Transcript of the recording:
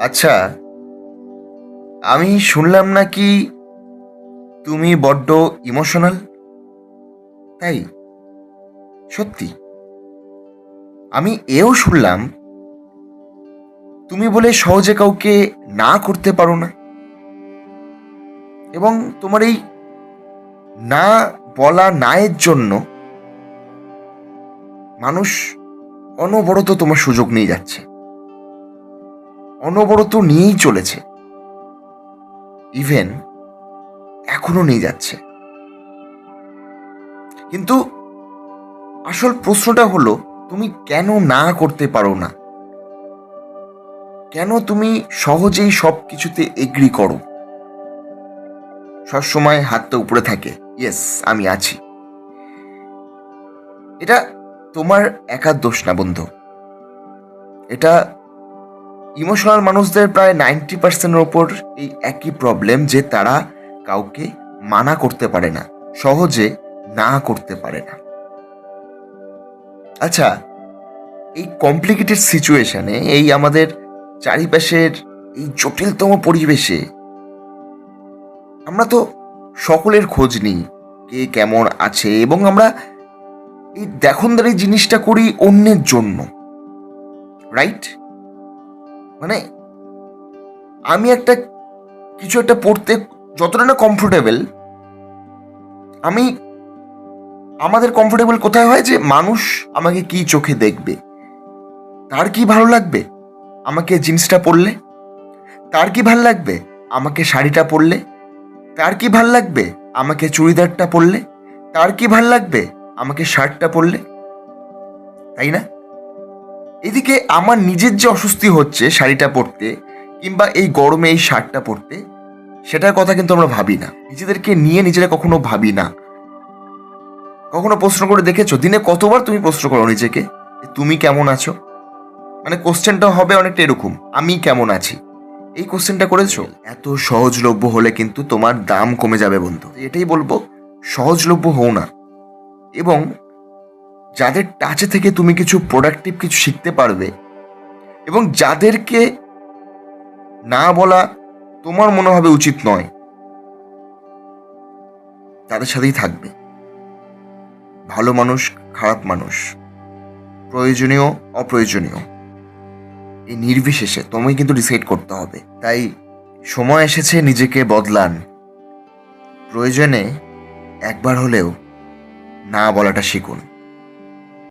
আচ্ছা আমি শুনলাম নাকি তুমি বড্ড ইমোশনাল? তাই? সত্যি। আমি এও শুনলাম, তুমি বলে সহজে কাউকে না করতে পারো না। এবং তোমার এই না বলা নায়ের জন্য মানুষ অনবরত তোমার সুযোগ নিয়ে যাচ্ছে। অনবরত নিয়েই চলেছে। ইভেন এখনও নিয়ে যাচ্ছে। কিন্তু আসল প্রশ্নটা হলো, তুমি কেন না করতে পারো না? কেন তুমি সহজেই সব কিছুতে এগ্রি করো? সবসময় হাতটা উপরে থাকে। ইয়েস আমি আছি। এটা তোমার একার দোষ না বন্ধু। এটা ইমোশনাল মানুষদের প্রায় নাইনটি পার্সেন্টের ওপর এই একই প্রবলেম যে তারা কাউকে মানা করতে পারে না, সহজে না করতে পারে না। আচ্ছা এই কমপ্লিকেটেড সিচুয়েশনে এই আমাদের চারিপাশের এই জটিলতম পরিবেশে আমরা তো সকলের খোঁজ নিই, কে কেমন আছে এবং আমরা এই দেখনদারি জিনিসটা করি অন্যের জন্য রাইট মানে আমি একটা কিছু একটা পড়তে যতটা না কমফোর্টেবল আমি আমাদের কমফোর্টেবল কোথায় হয় যে মানুষ আমাকে কি চোখে দেখবে? তার কি ভালো লাগবে? আমাকে জিন্সটা পরলে? তার কি ভালো লাগবে? আমাকে শাড়িটা পরলে? তার কি ভালো লাগবে? আমাকে চুড়িদারটা পরলে? তার কি ভালো লাগবে? আমাকে শার্টটা পরলে? তাই না? এদিকে আমার নিজের যে অস্বস্তি হচ্ছে শাড়িটা পরতে কিংবা এই গরমে এই শার্টটা পরতে, সেটার কথা কিন্তু আমরা ভাবি না। নিজেদেরকে নিয়ে নিজেরা কখনো ভাবি না। কখনো প্রশ্ন করে দেখেছ? দিনে কতবার তুমি প্রশ্ন করো নিজেকে? তুমি কেমন আছো? মানে কোশ্চেনটা হবে অনেকটা এরকম, আমি কেমন আছি? এই কোশ্চেনটা করেছ? এত সহজলভ্য হলে কিন্তু তোমার দাম কমে যাবে বন্ধু। এটাই বলব, সহজলভ্য হও না। এবং যাদের টাচে থেকে তুমি কিছু প্রোডাক্টিভ কিছু শিখতে পারবে এবং যাদেরকে না বলা তোমার মনে হবে উচিত নয়, তাদের সাথেই থাকবে। ভালো মানুষ, খারাপ মানুষ, প্রয়োজনীয়, অপ্রয়োজনীয়, এই নির্বিশেষে তোমায় কিন্তু ডিসাইড করতে হবে। তাই সময় এসেছে নিজেকে বদলান। প্রয়োজনে একবার হলেও না বলাটা শিখুন।